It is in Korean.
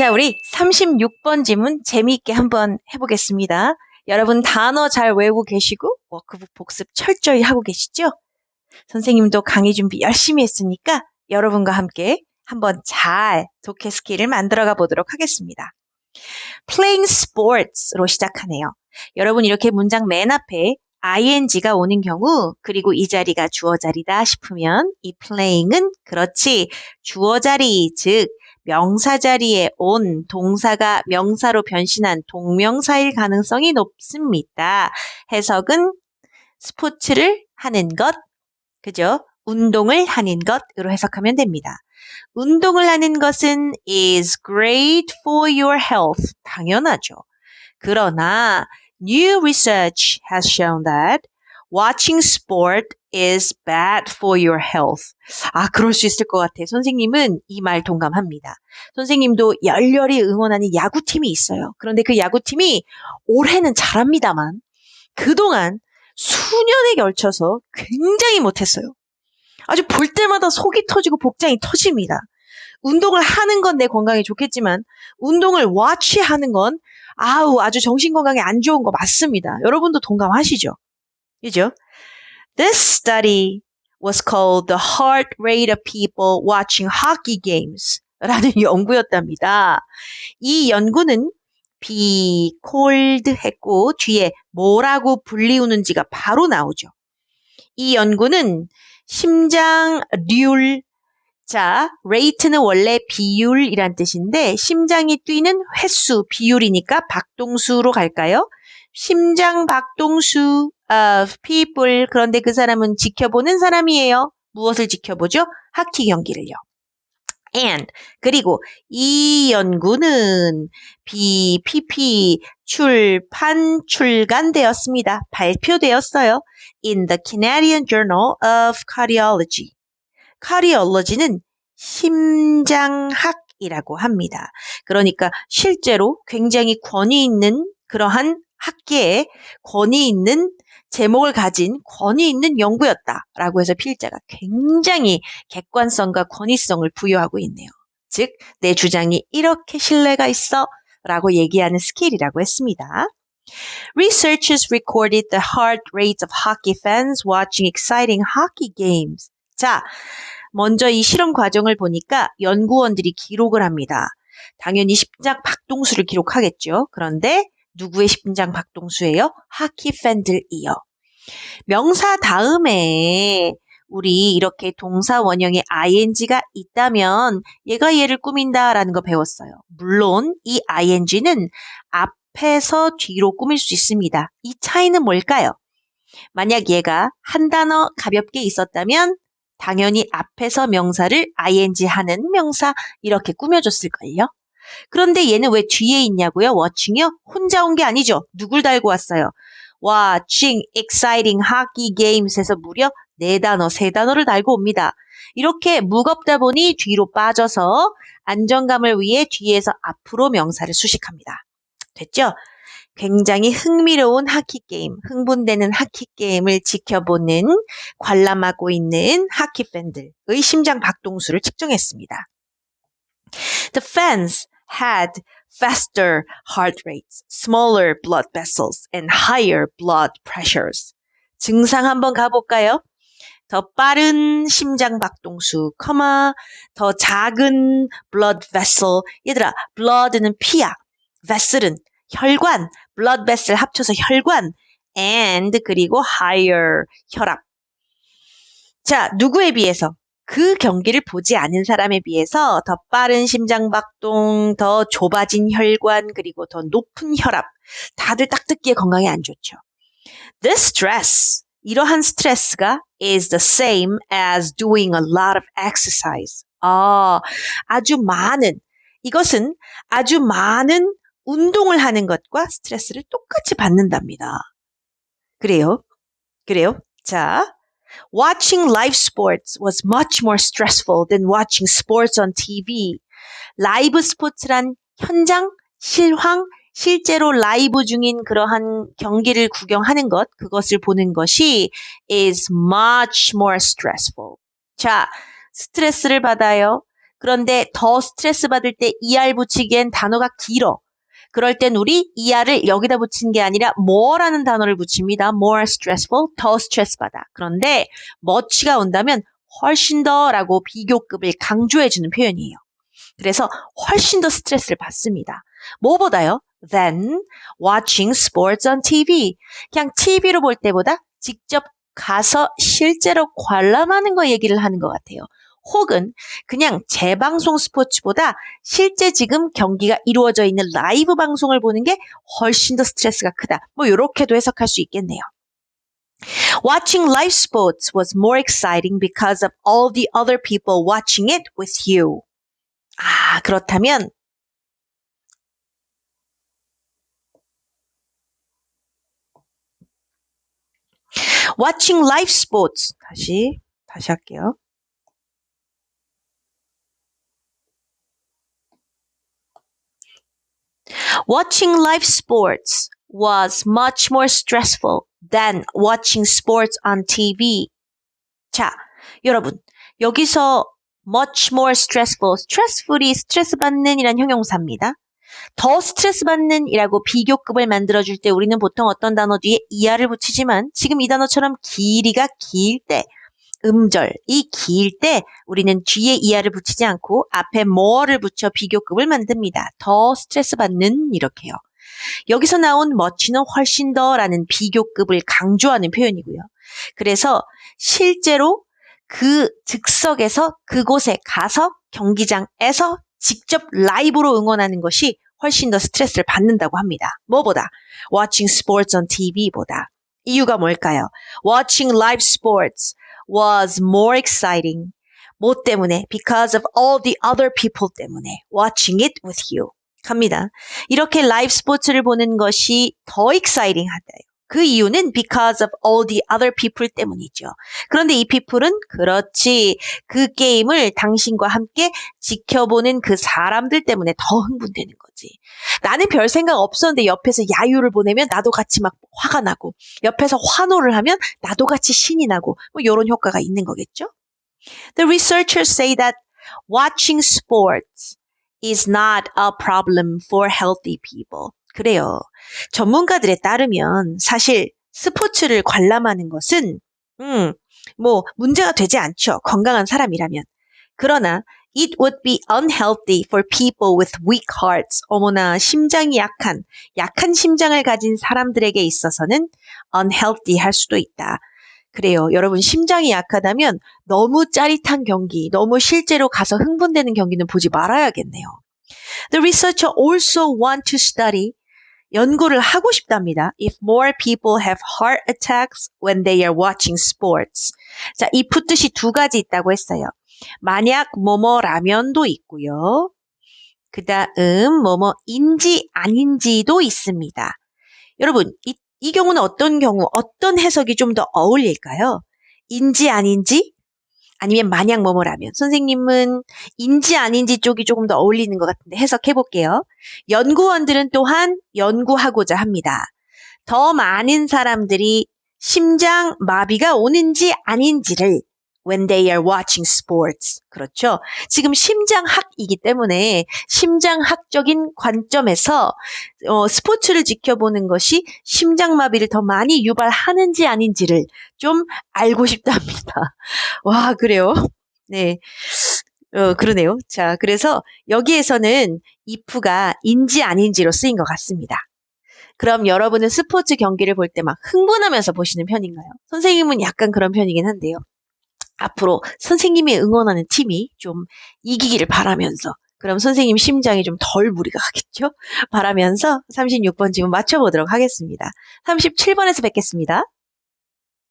자, 우리 36번 지문 재미있게 한번 해보겠습니다. 여러분 단어 잘 외우고 계시고 워크북 복습 철저히 하고 계시죠? 선생님도 강의 준비 열심히 했으니까 여러분과 함께 한번 잘 독해 스킬을 만들어가 보도록 하겠습니다. playing sports로 시작하네요. 여러분 이렇게 문장 맨 앞에 ing가 오는 경우 그리고 이 자리가 주어 자리다 싶으면 이 playing은 그렇지 주어 자리 즉 명사 자리에 온 동사가 명사로 변신한 동명사일 가능성이 높습니다. 해석은 스포츠를 하는 것, 그죠? 운동을 하는 것으로 해석하면 됩니다. 운동을 하는 것은 is great for your health. 당연하죠. 그러나 new research has shown that watching sport is bad for your health. 아, 그럴 수 있을 것 같아요. 선생님은 이 말 동감합니다. 선생님도 열렬히 응원하는 야구팀이 있어요. 그런데 그 야구팀이 올해는 잘합니다만 그동안 수년에 걸쳐서 굉장히 못했어요. 아주 볼 때마다 속이 터지고 복장이 터집니다. 운동을 하는 건 내 건강에 좋겠지만 운동을 와치하는 건 아우 아주 정신 건강에 안 좋은 거 맞습니다. 여러분도 동감하시죠? 그죠? This study was called the heart rate of people watching hockey games 라는 연구였답니다. 이 연구는 be cold 했고 뒤에 뭐라고 불리우는지가 바로 나오죠. 이 연구는 심장률 자, rate는 원래 비율이란 뜻인데 심장이 뛰는 횟수 비율이니까 박동수로 갈까요? 심장 박동수 of people 그런데 그 사람은 지켜보는 사람이에요. 무엇을 지켜보죠? 하키 경기를요. and 그리고 이 연구는 BPP 출판 출간되었습니다. 발표되었어요. In the Canadian Journal of Cardiology. 카리올러지는 심장학이라고 합니다. 그러니까 실제로 굉장히 권위 있는 그러한 학계에 권위 있는 제목을 가진 권위 있는 연구였다라고 해서 필자가 굉장히 객관성과 권위성을 부여하고 있네요. 즉, 내 주장이 이렇게 신뢰가 있어 라고 얘기하는 스킬이라고 했습니다. Researchers recorded the heart rates of hockey fans watching exciting hockey games. 자, 먼저 이 실험 과정을 보니까 연구원들이 기록을 합니다. 당연히 심장 박동수를 기록하겠죠. 그런데 누구의 심장 박동수예요? 하키 팬들이요. 명사 다음에 우리 이렇게 동사 원형에 ing가 있다면 얘가 얘를 꾸민다라는 거 배웠어요. 물론 이 ing는 앞에서 뒤로 꾸밀 수 있습니다. 이 차이는 뭘까요? 만약 얘가 한 단어 가볍게 있었다면 당연히 앞에서 명사를 ing 하는 명사 이렇게 꾸며줬을걸요. 그런데 얘는 왜 뒤에 있냐고요? watching요? 혼자 온 게 아니죠. 누굴 달고 왔어요? watching exciting hockey games에서 무려 네 단어, 세 단어를 달고 옵니다. 이렇게 무겁다 보니 뒤로 빠져서 안정감을 위해 뒤에서 앞으로 명사를 수식합니다. 됐죠? 굉장히 흥미로운 하키 게임, 흥분되는 하키 게임을 지켜보는 관람하고 있는 하키 팬들의 심장 박동수를 측정했습니다. The fans had faster heart rates, smaller blood vessels, and higher blood pressures. 증상 한번 가볼까요? 더 빠른 심장 박동수, 커마, 더 작은 blood vessel. 얘들아, blood는 피야, vessel은 혈관, blood vessel 합쳐서 혈관, and 그리고 higher 혈압. 자, 누구에 비해서? 그 경기를 보지 않은 사람에 비해서 더 빠른 심장박동, 더 좁아진 혈관, 그리고 더 높은 혈압. 다들 딱 듣기에 건강에 안 좋죠. This stress, 이러한 스트레스가 is the same as doing a lot of exercise. 아, 아주 많은, 이것은 아주 많은 운동을 하는 것과 스트레스를 똑같이 받는답니다. 그래요? 그래요? 자, watching live sports was much more stressful than watching sports on TV. 라이브 스포츠란 현장, 실황, 실제로 라이브 중인 그러한 경기를 구경하는 것, 그것을 보는 것이 is much more stressful. 자, 스트레스를 받아요. 그런데 더 스트레스 받을 때 er 붙이기엔 단어가 길어. 그럴 땐 우리 er을 여기다 붙인 게 아니라 more라는 단어를 붙입니다. more stressful, 더 스트레스 받아. 그런데 much가 온다면 훨씬 더라고 비교급을 강조해주는 표현이에요. 그래서 훨씬 더 스트레스를 받습니다. 뭐보다요? than watching sports on TV. 그냥 TV로 볼 때보다 직접 가서 실제로 관람하는 거 얘기를 하는 것 같아요. 혹은 그냥 재방송 스포츠보다 실제 지금 경기가 이루어져 있는 라이브 방송을 보는 게 훨씬 더 스트레스가 크다. 뭐 이렇게도 해석할 수 있겠네요. Watching live sports was more exciting because of all the other people watching it with you. 아, 그렇다면 watching live sports 다시 다시 할게요. Watching live sports was much more stressful than watching sports on TV. 자, 여러분, 여기서 much more stressful, stressful이 스트레스 받는 이란 형용사입니다. 더 스트레스 받는 이라고 비교급을 만들어줄 때 우리는 보통 어떤 단어 뒤에 이하를 붙이지만 지금 이 단어처럼 길이가 길 때, 음절이 길 때 우리는 뒤에 이하를 붙이지 않고 앞에 more를 붙여 비교급을 만듭니다. 더 스트레스 받는 이렇게요. 여기서 나온 much는 훨씬 더 라는 비교급을 강조하는 표현이고요. 그래서 실제로 그 즉석에서 그곳에 가서 경기장에서 직접 라이브로 응원하는 것이 훨씬 더 스트레스를 받는다고 합니다. 뭐보다? Watching sports on TV보다. 이유가 뭘까요? Watching live sports was more exciting. 뭐 때문에? Because of all the other people 때문에. Watching it with you. 갑니다. 이렇게 라이브 스포츠를 보는 것이 더 exciting 하다요. 그 이유는 because of all the other people 때문이죠. 그런데 이 people은 그렇지. 그 게임을 당신과 함께 지켜보는 그 사람들 때문에 더 흥분되는 거지. 나는 별 생각 없었는데 옆에서 야유를 보내면 나도 같이 막 화가 나고 옆에서 환호를 하면 나도 같이 신이 나고 뭐 이런 효과가 있는 거겠죠. The researchers say that watching sports is not a problem for healthy people. 그래요. 전문가들에 따르면 사실 스포츠를 관람하는 것은 음, 뭐 문제가 되지 않죠. 건강한 사람이라면. 그러나 it would be unhealthy for people with weak hearts. 어머나 심장이 약한 약한 심장을 가진 사람들에게 있어서는 unhealthy 할 수도 있다. 그래요. 여러분 심장이 약하다면 너무 짜릿한 경기, 너무 실제로 가서 흥분되는 경기는 보지 말아야겠네요. The researcher also want to study 연구를 하고 싶답니다. If more people have heart attacks when they are watching sports. 자, 이 푸뜻이 두 가지 있다고 했어요. 만약 뭐뭐라면도 있고요. 그 다음 뭐뭐인지 아닌지도 있습니다. 여러분, 이, 이 경우는 어떤 경우, 어떤 해석이 좀 더 어울릴까요? 인지 아닌지? 아니면 만약 뭐뭐라면 선생님은 인지 아닌지 쪽이 조금 더 어울리는 것 같은데 해석해 볼게요. 연구원들은 또한 연구하고자 합니다. 더 많은 사람들이 심장 마비가 오는지 아닌지를 when they are watching sports. 그렇죠. 지금 심장학이기 때문에 심장학적인 관점에서 어, 스포츠를 지켜보는 것이 심장마비를 더 많이 유발하는지 아닌지를 좀 알고 싶답니다. 와, 그래요? 네. 어, 그러네요. 자, 그래서 여기에서는 if가 인지 아닌지로 쓰인 것 같습니다. 그럼 여러분은 스포츠 경기를 볼 때 막 흥분하면서 보시는 편인가요? 선생님은 약간 그런 편이긴 한데요. 앞으로 선생님이 응원하는 팀이 좀 이기기를 바라면서 그럼 선생님 심장이 좀 덜 무리가 가겠죠? 바라면서 36번 질문 맞춰보도록 하겠습니다. 37번에서 뵙겠습니다.